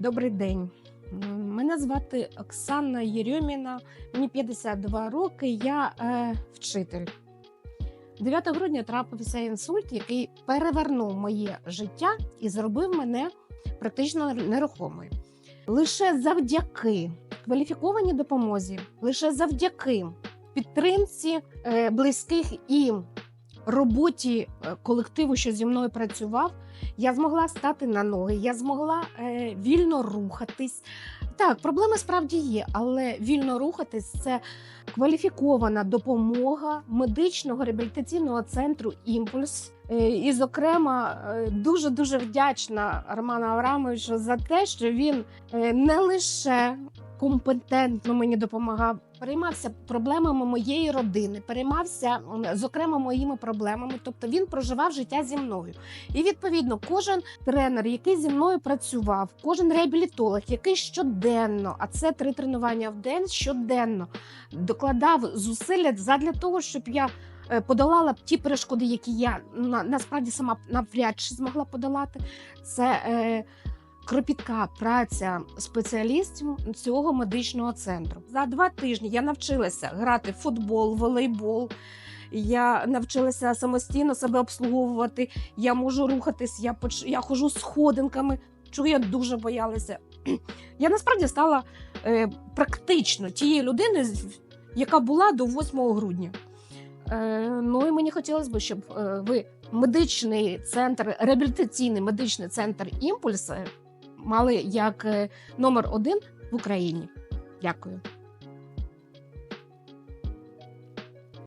Добрий день. Мене звати Оксана Єрьоміна, мені 52 роки, я е, вчитель. 9 грудня трапився інсульт, який перевернув моє життя і зробив мене практично нерухомою. Лише завдяки кваліфікованій допомозі, лише завдяки підтримці е, близьких і роботі е, колективу, що зі мною працював, я змогла стати на ноги, я змогла е, вільно рухатись. Так, проблеми справді є, але вільно рухатись це кваліфікована допомога медичного реабілітаційного центру Імпульс. Е, І, зокрема, дуже дуже вдячна Роману Аврамовичу за те, що він е, не лише компетентно мені допомагав, переймався проблемами моєї родини, переймався зокрема моїми проблемами. Тобто він проживав життя зі мною. І відповідно, кожен тренер, який зі мною працював, кожен реабілітолог, який щоденно, а це три тренування в день щоденно докладав зусилля задля того, щоб я. е, Подолала б ті перешкоди, які я на, насправді сама навряд чи змогла подолати. Це е, кропітка праця спеціалістів цього медичного центру. За два тижні я навчилася грати в футбол, волейбол. Я навчилася самостійно себе обслуговувати. Я можу рухатись, я поч... я ходжу сходинками, чого я дуже боялася. Я насправді стала е, практично тією людиною, яка була до 8 грудня. Е, ну і мені хотілося б, щоб е, ви медичний центр, реабілітаційний медичний центр імпульс мали як е, номер один в Україні. Дякую.